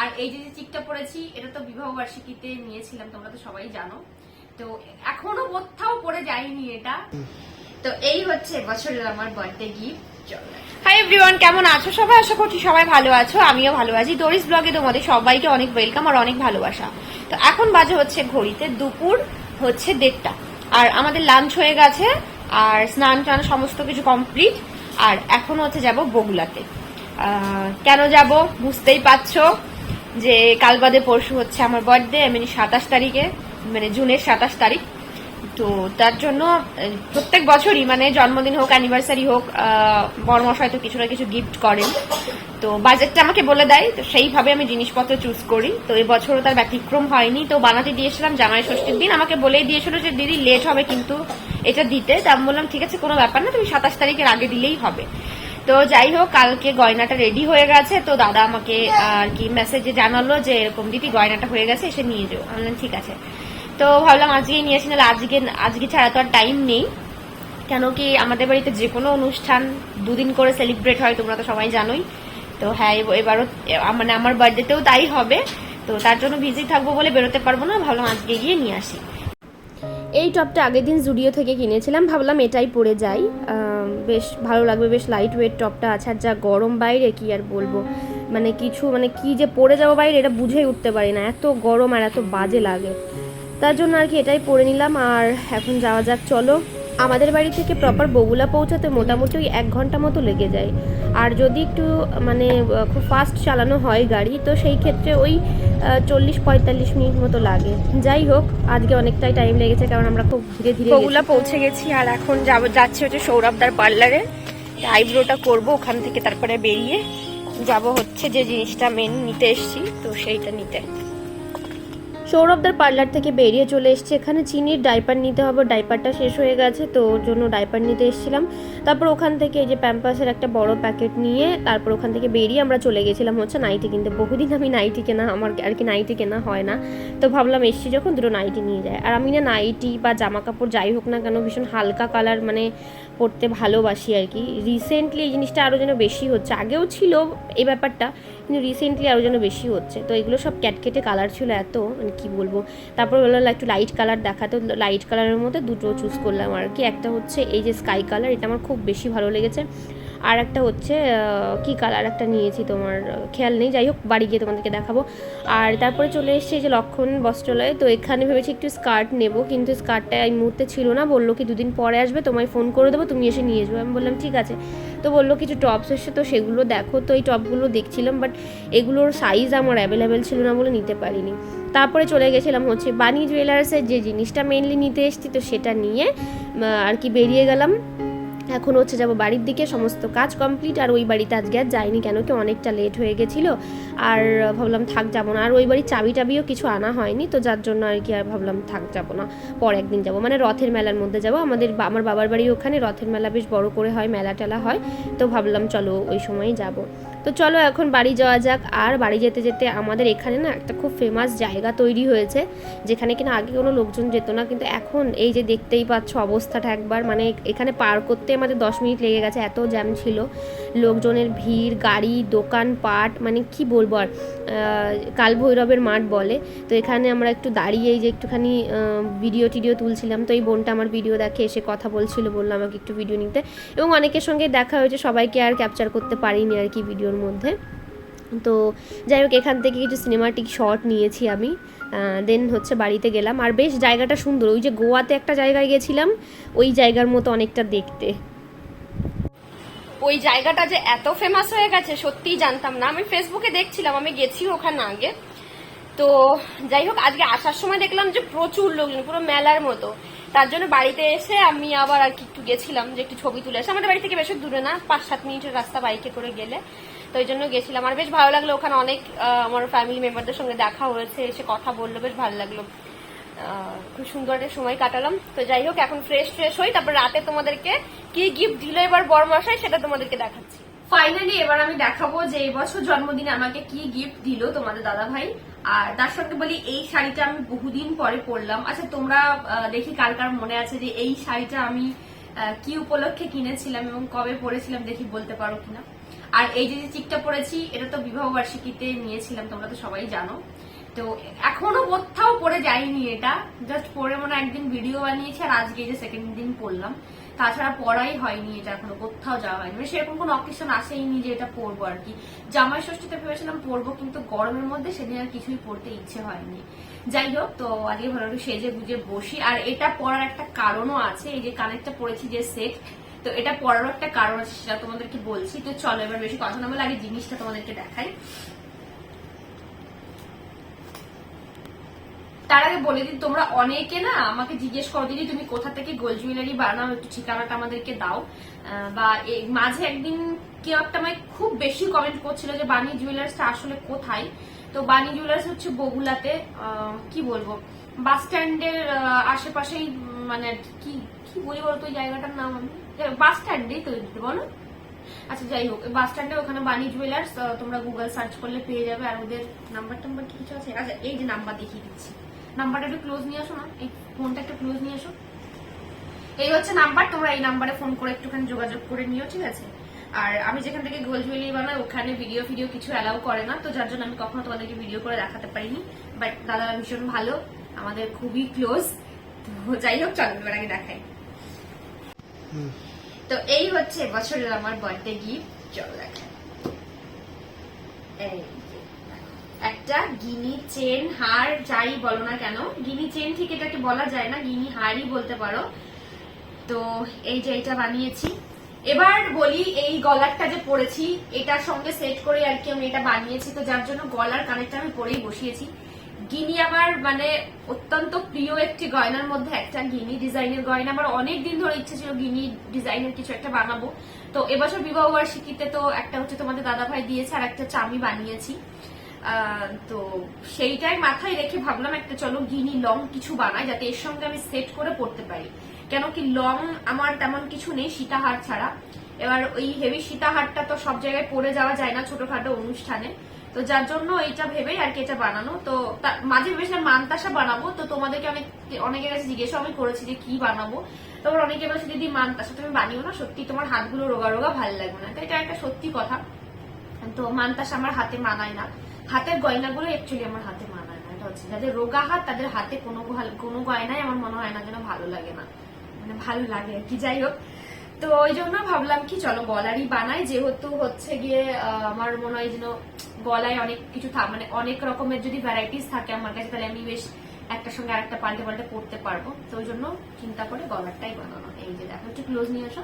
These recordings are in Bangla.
আর এই যে চিকটা পরেছি এটা তো বিবাহ বার্ষিকীতে নিয়েছিলাম, তোমরা তো সবাই জানো। তো এখনও কোথাও পরে যায়নি এটা। তো এই হচ্ছে বছরের আমার বার্থডে গিফট হাই এভরিওয়ান কেমন আছো সবাই? আশা করছি সবাই ভালো আছো, আমিও ভালো আছি। দরিস ব্লগে তোমাদের সবাইকে অনেক ওয়েলকাম আর অনেক ভালোবাসা। তো এখন বাজে হচ্ছে ঘড়িতে দুপুর হচ্ছে দেড়টা। আর আমাদের লাঞ্চ হয়ে গেছে, আর স্নান টান সমস্ত কিছু কমপ্লিট আর এখন হচ্ছে যাব বগুলাতে। কেন যাব বুঝতেই পারছ যে কাল বাদে পরশু হচ্ছে আমার বার্থডে মানে সাতাশ তারিখে মানে জুনের সাতাশ তারিখ। তো তার জন্য প্রত্যেক বছরই মানে জন্মদিন হোক অ্যানিভার্সারি হোক বড়মশাই তো কিছু না কিছু গিফট করেন। তো বাজেটটা আমাকে বলে দেয়, তো সেইভাবে আমি জিনিসপত্র চুজ করি। তো এবছরও তার ব্যতিক্রম হয়নি। তো বানাতে দিয়েছিলাম, জামাই ষষ্ঠীর দিন। আমাকে বলেই দিয়েছিল যে, দিদি লেট হবে কিন্তু এটা দিতে। তা আমি বললাম, ঠিক আছে, কোনো ব্যাপার না, তুমি সাতাশ তারিখের আগে দিলেই হবে। তো যাই হোক, কালকে গয়নাটা রেডি হয়ে গেছে। তো দাদা আমাকে আর কি মেসেজে জানালো যে, এরকম দিদি গয়নাটা হয়ে গেছে, এসে নিয়ে যাও। আমি ঠিক আছে। তো ভাবলাম আজকেই নিয়ে আসি আজকে আজকে ছাড়া তো আর টাইম নেই। কেন কি আমাদের বাড়িতে যে কোনো অনুষ্ঠান দুদিন করে সেলিব্রেট হয়, তোমরা তো সবাই জানোই। তো হ্যাঁ এবারও মানে আমার বার্থডেতেও তাই হবে। তো তার জন্য বিজি থাকব বলে বেরোতে পারব না, ভাবলাম আজকে গিয়ে নিয়ে আসি। এই টপটা আগের দিন জুডিও থেকে কিনেছিলাম, ভাবলাম এটাই পরে যাই। বেশ ভালো লাগবে, বেশ লাইট ওয়েট টপটা আছে, আর যা গরম বাইরে কি আর বলব। মানে কিছু মানে কি যে পরে যাব বাইরে, এটা বুঝেই উঠতে পারি না। এত গরম আর এত বাজে লাগে। তার জন্য আর কি এটাই পরে নিলাম। আর এখন যাওয়া যাক, চলো। আমাদের বাড়ি থেকে প্রপার বগুলা পৌঁছাতে মোটামুটি ওই এক ঘণ্টা মতো লেগে যায়। আর যদি একটু মানে খুব ফাস্ট চালানো হয় গাড়ি, তো সেই ক্ষেত্রে ওই চল্লিশ পঁয়তাল্লিশ মিনিট মতো লাগে। যাই হোক, আজকে অনেকটাই টাইম লেগেছে কারণ আমরা খুব ধীরে ধীরে বগুলা পৌঁছে গেছি, আর এখন যাব, যাচ্ছি হচ্ছে সৌরভদার পার্লারে। আইব্রোটা করব, ওখান থেকে তারপরে বেরিয়ে যাব হচ্ছে যে জিনিসটা মেন নিতে এসেছি, তো সেইটা নিতে। সৌরভদার পার্লার থেকে বেরিয়ে চলে এসেছি। এখানে চিনির ডাইপার নিতে হবে। ডাইপারটা শেষ হয়ে গেছে, তো ওর জন্য ডাইপার নিতে এসেছিলাম। তারপর ওখান থেকে এই যে প্যাম্পাসের একটা বড় প্যাকেট নিয়ে তারপর ওখান থেকে বেরিয়ে আমরা চলে গেছিলাম হচ্ছে নাইটি কিনতে। বহুদিন আমি নাইটি কেনা, আমার আর কি নাইটি কেনা হয় না। তো ভাবলাম এসছি যখন দুটো নাইটি নিয়ে যায় আর আমি না নাইটি বা জামা কাপড় যাই হোক না কেন, ভীষণ হালকা কালার মানে পরতে ভালোবাসি আর কি। রিসেন্টলি এই জিনিসটা আরও যেন বেশি হচ্ছে। আগেও ছিল এই ব্যাপারটা, কিন্তু রিসেন্টলি আরও যেন বেশি হচ্ছে। তো এগুলো সব ক্যাটকেটে কালার ছিল এত মানে কী বলব? তারপর বলল একটু লাইট কালার দেখাতো লাইট কালারের মধ্যে দুটো চুজ করলাম আর কি। একটা হচ্ছে এই যে স্কাই কালার এটা আমার খুব বেশি ভালো লেগেছে। আর একটা হচ্ছে কি কালার একটা নিয়েছি তোমার খেয়াল নেই, যাই হোক, বাড়ি গিয়ে তোমাদেরকে দেখাবো। আর তারপরে চলে এসেছি যে লক্ষণ বস্ত্রালয়ে, তো এখানে ভেবেছি একটু স্কার্ট নেব, কিন্তু স্কার্টটা এই মুহূর্তে ছিল না, বলল কি দুদিন পরে আসবে, তোমায় ফোন করে দেবো, তুমি এসে নিয়ে যাবে। আমি বললাম, ঠিক আছে। তো বলল, কিছু টপস এসে তো সেগুলো দেখো। তো এই টপগুলো দেখছিলাম বাট এগুলোর সাইজ আমার অ্যাভেলেবেল ছিল না বলে নিতে পারিনি। তারপরে চলে গেছিলাম হচ্ছে বানি জুয়েলার্সের যে জিনিসটা মেনলি নিতে এসেছি, তো সেটা নিয়ে আর কি বেরিয়ে গেলাম। এখন হচ্ছে যাব বাড়ির দিকে, সমস্ত কাজ কমপ্লিট আর ওই বাড়িতে আজকে আর যাইনি কেন কি অনেকটা লেট হয়ে গেছিল। আর ভাবলাম থাক যাব না, আর ওই বাড়ির চাবি টাবিও কিছু আনা হয়নি, তো যার জন্য আর কি আর ভাবলাম থাক যাব না, পর একদিন যাব। মানে রথের মেলার মধ্যে যাব, আমাদের আমার বাবার বাড়ি ওখানে রথের মেলা বেশ বড় করে হয় মেলা টেলা হয়, তো ভাবলাম চলো ওই সময়ই যাব। তো চলো এখন বাড়ি যাওয়া যাক। আর বাড়ি যেতে যেতে আমাদের এখানে না একটা খুব ফেমাস জায়গা তৈরি হয়েছে, যেখানে কিনা আগে কোনো লোকজন যেত না, কিন্তু এখন এই যে দেখতেই পাচ্ছ অবস্থাটা একবার মানে এখানে পার করতে আমাদের দশ মিনিট লেগে গেছে, এত জ্যাম ছিল। লোকজনের ভিড়, গাড়ি, দোকান, পাট মানে কি বলব আর কাল ভৈরবের মাঠ বলে। তো এখানে আমরা একটু দাঁড়িয়ে যে একটুখানি ভিডিও টিডিও তুলছিলাম। তো এই বোনটা আমার ভিডিও দেখে এসে কথা বলছিল, বলল আমাকে একটু ভিডিও নিতে। এবং অনেকের সঙ্গে দেখা হয়েছে, সবাইকে আর ক্যাপচার করতে পারিনি আর কি ভিডিওর মধ্যে। তো যাই হোক, এখান থেকে কিছু সিনেমাটিক শট নিয়েছি আমি। দেন হচ্ছে বাড়িতে গেলাম। আর বেশ জায়গাটা সুন্দর। ওই যে গোয়াতে একটা জায়গায় গেছিলাম, ওই জায়গার মতো অনেকটা দেখতে। ওই জায়গাটা যে এত ফেমাস হয়ে গেছে, সত্যিই জানতাম না। আমি ফেসবুকে দেখছিলাম, আমি গেছি ওখানে আগে। তো যাই হোক, আজকে আসার সময় দেখলাম যে প্রচুর লোকজন, পুরো মেলার মতো। তার জন্য বাড়িতে এসে আমি আবার আর কি একটু গেছিলাম যে একটু ছবি তুলে আসে। আমাদের বাড়ি থেকে বেশি দূরে না, পাঁচ সাত মিনিটের রাস্তা বাইকে করে গেলে। তো জন্য গেছিলাম। আর বেশ ভালো লাগল ওখানে অনেক আমার ফ্যামিলি মেম্বারদের সঙ্গে দেখা হয়েছে, এসে কথা বলল, বেশ ভালো লাগল। খুব সুন্দর একটা সময় কাটালাম। তো যাই হোক, এখন ফ্রেশ ফ্রেশ হই, তারপর রাতে তোমাদেরকে কি গিফট দিল এবার বড় মশাই সেটা তোমাদেরকে দেখাচ্ছি। ফাইনালি এবার আমি দেখাবো যে এবছর জন্মদিনে আমাকে কি গিফট দিল তোমাদের দাদা ভাই আর তার সঙ্গে বলি, এই শাড়িটা আমি বহুদিন পরে পরলাম। আচ্ছা তোমরা দেখি কার কার মনে আছে যে এই শাড়িটা আমি কি উপলক্ষে কিনেছিলাম এবং কবে পরেছিলাম দেখি বলতে পারো কিনা। আর এই যে চিকটা পরেছি এটা তো বিবাহ বার্ষিকীতে নিয়েছিলাম, তোমরা তো সবাই জানো। তো এখনও কোথাও পরে যাইনি এটা জাস্ট পরে মনে একদিন ভিডিও বানিয়েছি আর আজকে যে সেকেন্ড দিন পরলাম তাছাড়া পড়াই হয়নি এটা এখনও, কোথাও যাওয়া হয়নি। মানে সেরকম কোনো অকেশন আসেইনি যে এটা পরবো আর কি। জামাই ষষ্ঠীতে ভেবেছিলাম পরবো কিন্তু গরমের মধ্যে সেদিন আর কিছুই পড়তে ইচ্ছে হয়নি। যাই হোক, তো আজকে ভালো সেজে গুজে বসি। আর এটা পরার একটা কারণও আছে, এই যে কানেরটা পড়েছি যে সেট তো এটা পরারও একটা কারণ আছে, সেটা তোমাদেরকে বলছি। তো চলো, এবার বেশি কথা না বলে আগে জিনিসটা তোমাদেরকে দেখাই। তার আগে বলে দিন তোমরা অনেকে না, আমাকে জিজ্ঞেস করো, দিদি, তুমি কোথা থেকে গোল্ড জুয়েলারি বানাও? একটু ঠিকানাটা আমাদেরকে দাও। বা মাঝে একদিন কেউ একটা আমায় খুব বেশি কমেন্ট করছিল যে বানি জুয়েলার্সটা আসলে কোথায়? তো বানি জুয়েলার্স হচ্ছে বগুলাতে কি বলব, বাস স্ট্যান্ডের আশেপাশেই মানে কি কি বলি বলতো ওই জায়গাটার নাম আমি? বাস স্ট্যান্ডেই তো দিতে বলো। আচ্ছা যাই হোক বাস স্ট্যান্ডে ওখানে বানি জুয়েলার্স তোমরা গুগল সার্চ করলে পেয়ে যাবে, আর ওদের নাম্বার টাম্বার কি কিছু আছে? আচ্ছা এই যে নাম্বার দেখিয়ে দিচ্ছি। নাম্বারটা একটু ক্লোজ নিয়ে আসো না, এই ফোনটা একটু ক্লোজ নিয়ে আসো। এই হচ্ছে নাম্বার তোমরা এই নাম্বারে ফোন করে একটুখানি যোগাযোগ করে নিও, ঠিক আছে? আর আমি যেখান থেকে গোল জুয়েলারি বানাই, ওখানে ভিডিও ফিডিও কিছু অ্যালাউ করে না, তো যার জন্য আমি কখনো তোমাদেরকে ভিডিও করে দেখাতে পারিনি। বাট দাদা, ভীষণ ভালো, আমাদের খুবই ক্লোজ তো যাই হোক, চলো, এবার আগে দেখাই। তো এই হচ্ছে বছরের আমার বার্থডে গিফট চলো এই একটা গিনি চেন হার যাই বলো না কেন, গিনি চেন ঠিক এটাকে বলা যায় না, গিনি হারই বলতে পারো। তো এই যে এটা বানিয়েছি। এবার বলি, এই গলারটা যে পরেছি, এটার সঙ্গে সেট করে আর কি আমি এটা বানিয়েছি। তো যার জন্য গলার কানেরটা আমি পরেই বসিয়েছি। গিনি আমার মানে অত্যন্ত প্রিয় একটি গয়নার মধ্যে একটা, গিনি ডিজাইনের গয়না। আমার অনেক দিন ধরে ইচ্ছে ছিল গিনি ডিজাইনের কিছু একটা বানাবো। তো এবছর বিবাহ বার্ষিকীতে তো একটা হচ্ছে তোমাদের দাদা ভাই দিয়েছে, আর একটা আমি বানিয়েছি। তো সেইটাই মাথায় রেখে ভাবলাম একটা চলো গিনি লং কিছু বানাই, যাতে এর সঙ্গে আমি সেট করে পড়তে পারি। কেন কি লং আমার তেমন কিছু নেই, সীতাহার ছাড়া। এবার ওই হেভি সীতাহারটা তো সব জায়গায় পরে যাওয়া যায় না ছোটখাটো অনুষ্ঠানে। তো যার জন্য এইটা ভেবেই আর কি এটা বানানো। তো মাঝে ভেবেছিলাম মানতাসা বানাবো, তো তোমাদেরকে অনেক, অনেকের কাছে জিজ্ঞেস আমি করেছি যে কি বানাবো। তোমার অনেকে বলছে, দিদি, মানতাসা তুমি বানিও না, সত্যি তোমার হাতগুলো রোগা রোগা ভালো লাগবে না। তো এটা একটা সত্যি কথা। তো মানতাসা আমার হাতে মানায় না। হাতের গয়নাগুলো অ্যাকচুয়ালি আমার হাতে মানায় না। এটা হচ্ছে যাদের রোগা হাত, তাদের হাতে কোনো কোনো গয়নাই আমার মনে হয় না যেন ভালো লাগে না। মানে ভালো লাগে আর কি, যাই হোক। তো ওই জন্য ভাবলাম কি, চলো গলারই বানাই। যেহেতু হচ্ছে গিয়ে আমার মনে হয় যেন গলায় অনেক কিছু মানে অনেক রকমের যদি ভ্যারাইটিস থাকে আমার কাছে তাহলে আমি বেশ একটার সঙ্গে আরেকটা পাল্টে পাল্টে পড়তে পারব। তো ওই জন্য চিন্তা করে গলারটাই বানানো। এই যে দেখো একটু ক্লোজ নিয়ে আসো।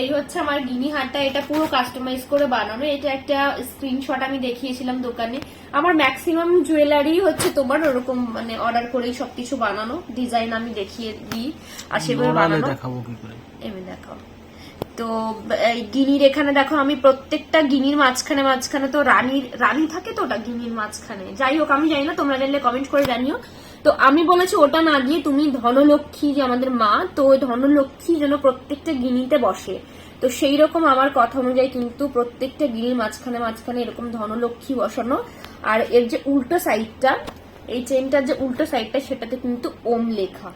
এই হচ্ছে আমার গিনি হারটা এটা পুরো কাস্টমাইজ করে বানানো। এটা একটা স্ক্রিনশট আমি দেখিয়েছিলাম দোকানে। আমার ম্যাক্সিমাম জুয়েলারি হচ্ছে তোমার ওরকম মানে অর্ডার করেই সবকিছু বানানো। ডিজাইন আমি দেখিয়ে দিই আর সেভাবে বানানো। দেখাবো কি করে? এমনি দেখো। তো, এই গিনির এখানে দেখো, আমি প্রত্যেকটা গিনির মাঝখানে মাঝখানে তো রানীর, রানী থাকে তো ওটা গিনির মাঝখানে। যাই হোক, আমি জানি না, তোমরা জানলে কমেন্ট করে জানিও। তো আমি বলেছি ওটা না দিয়ে তুমি ধনলক্ষ্মী যে আমাদের মা, তো ওই ধনলক্ষ্মী যেন প্রত্যেকটা গিনিতে বসে। তো সেই রকম আমার কথা অনুযায়ী কিন্তু প্রত্যেকটা গিনির মাঝখানে মাঝখানে এরকম ধনলক্ষ্মী বসানো। আর এর যে উল্টো সাইডটা, এই চেনটার যে উল্টো সাইডটা, সেটাতে কিন্তু ওম লেখা।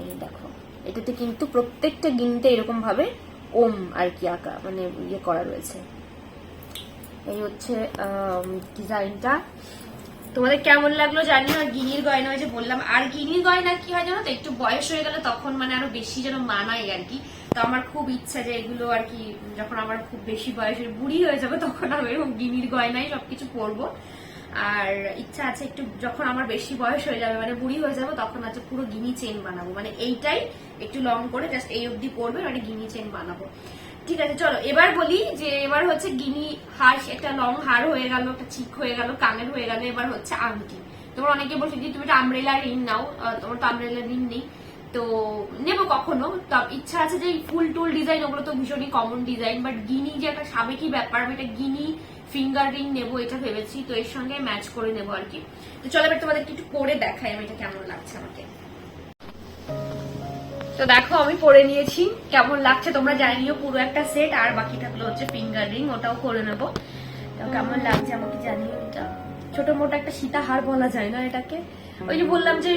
এই দেখো, এটাতে কিন্তু প্রত্যেকটা গিনিতে এরকম ভাবে ওম আর কি আঁকা মানে ইয়ে করা রয়েছে। এই হচ্ছে ডিজাইনটা তোমাদের কেমন লাগল জানি না, গিনির গয়না যে বললাম। আর গিনির গয়না কি হয় জানো তো, একটু বয়স হয়ে গেলে তখন মানে আরও বেশি যেন মানায় আর কি। তো আমার খুব ইচ্ছা যে এগুলো আর কি, যখন আমার খুব বেশি বয়সের বুড়ি হয়ে যাবে, তখন আমি এরকম গিনির গয়নাই সবকিছু পরবো। আর ইচ্ছা আছে একটু যখন আমার বেশি বয়স হয়ে যাবে মানে বুড়ি হয়ে যাবে, তখন আছে পুরো গিনি চেন বানাবো। মানে এইটাই একটু লং করে জাস্ট এই অবধি পরবে মানে গিনি চেন বানাবো। ঠিক আছে, চলো, এবার বলি যে এবার হচ্ছে গিনি হার একটা লং হার হয়ে গেল, একটা চিক হয়ে গেল, কানের হয়ে গেল, এবার হচ্ছে আংটি। তোমার অনেকে বলছে যে তুমি একটা আমরেলা রিং নাও তোমার তো আমরেলা রিং নেই। তো নেব কখনো ইচ্ছা আছে যে ফুল টুল ডিজাইন ওগুলো তো ভীষণই কমন ডিজাইন বাট গিনি যে একটা সাবেকি ব্যাপার একটা গিনি ফিঙ্গার রিং নেব, এটা ভেবেছি, তো এর সঙ্গে ম্যাচ করে নেব আর কি। তো চলো এবার তোমাদেরকে একটু পরে দেখাই আমি এটা কেমন লাগছে আমাকে। তো দেখো, আমি পরে নিয়েছি, কেমন লাগছে তোমরা জানিও, পুরো একটা সেট আর বাকি থাকল হচ্ছে ফিঙ্গার রিং ওটাও করে নেব। কেমন লাগছে আমাকে জানিও এটা। ছোট মোটো একটা সীতাহার বলা যায় না এটাকে। ওই যে বললাম যে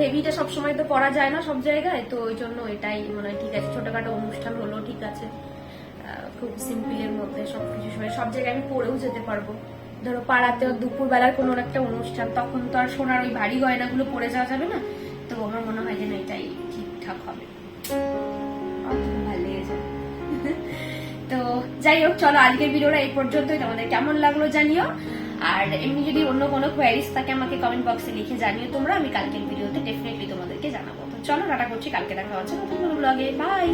হেভিটা সবসময় তো পরা যায় না সব জায়গায়, তো ওই জন্য এটাই, মনে হয় ঠিক আছে, ছোটখাটো অনুষ্ঠান হলো, ঠিক আছে। খুব সিম্পলের মধ্যে সবকিছু সময় সব জায়গায় আমি পরেও যেতে পারব। ধরো পাড়াতে দুপুর বেলার কোনো একটা অনুষ্ঠান, তখন তো আর সোনার ওই ভারী গয়নাগুলো পরে যাওয়া যাবে না? তো আমার মনে হয় যে না, এটাই ঠিকঠাক হবে। তো যাই হোক, চলো আজকের ভিডিওটা এই পর্যন্তই। তোমাদের কেমন লাগল জানিও। আর এমনি যদি অন্য কোনো কোয়ারিজ থাকে, আমাকে কমেন্ট বক্সে লিখে জানিও তোমরা। আমি কালকের ভিডিওতে ডেফিনেটলি তোমাদেরকে জানাব। তো চলো, টাটা করছি। কালকে দেখা হচ্ছে নতুন কোনো ব্লগে বাই